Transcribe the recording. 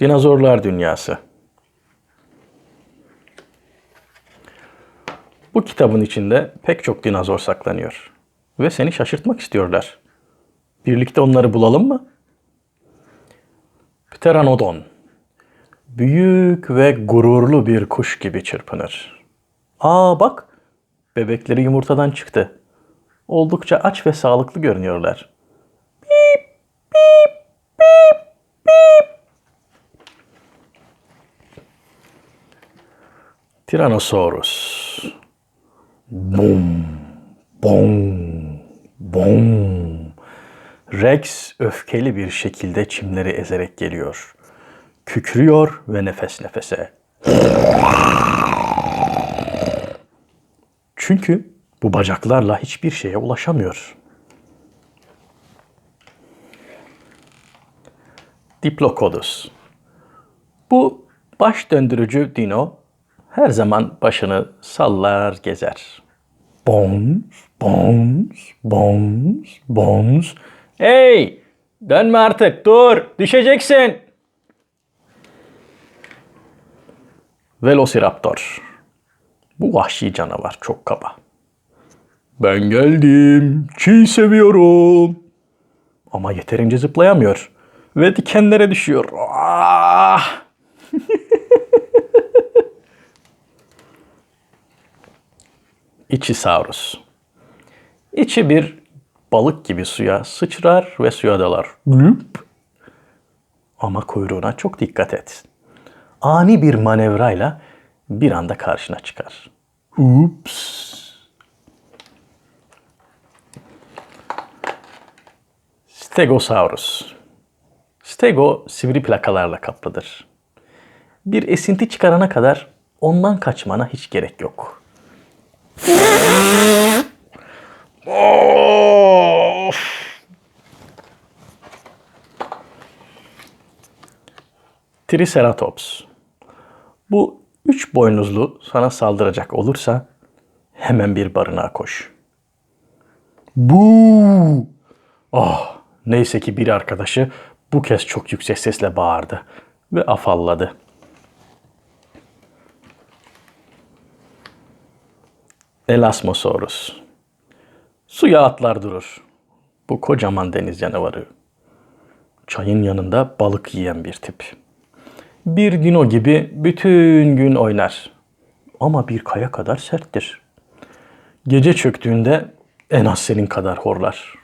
Dinozorlar Dünyası. Bu kitabın içinde pek çok dinozor saklanıyor. Ve seni şaşırtmak istiyorlar. Birlikte onları bulalım mı? Pteranodon. Büyük ve gururlu bir kuş gibi çırpınır. Aa bak, bebekleri yumurtadan çıktı. Oldukça aç ve sağlıklı görünüyorlar. Tyrannosaurus. Bum, bum, bum. Rex öfkeli bir şekilde çimleri ezerek geliyor. Kükrüyor ve nefes nefese. Çünkü bu bacaklarla hiçbir şeye ulaşamıyor. Diplodocus. Bu baş döndürücü dino her zaman başını sallar gezer. Bones, bones, bones, bones. Hey! Dönme artık, dur! Düşeceksin! Velociraptor. Bu vahşi canavar çok kaba. Ben geldim, çiğ seviyorum. Ama yeterince zıplayamıyor. Ve dikenlere düşüyor. Ah! İçisaurus. İçi bir balık gibi suya sıçrar ve suya dalar. Glüp. Ama kuyruğuna çok dikkat et. Ani bir manevrayla bir anda karşına çıkar. Ups. Stegosaurus. Stego sivri plakalarla kaplıdır. Bir esinti çıkarana kadar ondan kaçmana hiç gerek yok. Of! Triceratops. Bu üç boynuzlu sana saldıracak olursa hemen bir barınağa koş. Bu! Ah, neyse ki bir arkadaşı bu kez çok yüksek sesle bağırdı ve afalladı. Elasmosaurus. Suya atlar durur. Bu kocaman deniz canavarı. Çayın yanında balık yiyen bir tip. Bir dino gibi bütün gün oynar. Ama bir kaya kadar serttir. Gece çöktüğünde en az senin kadar horlar.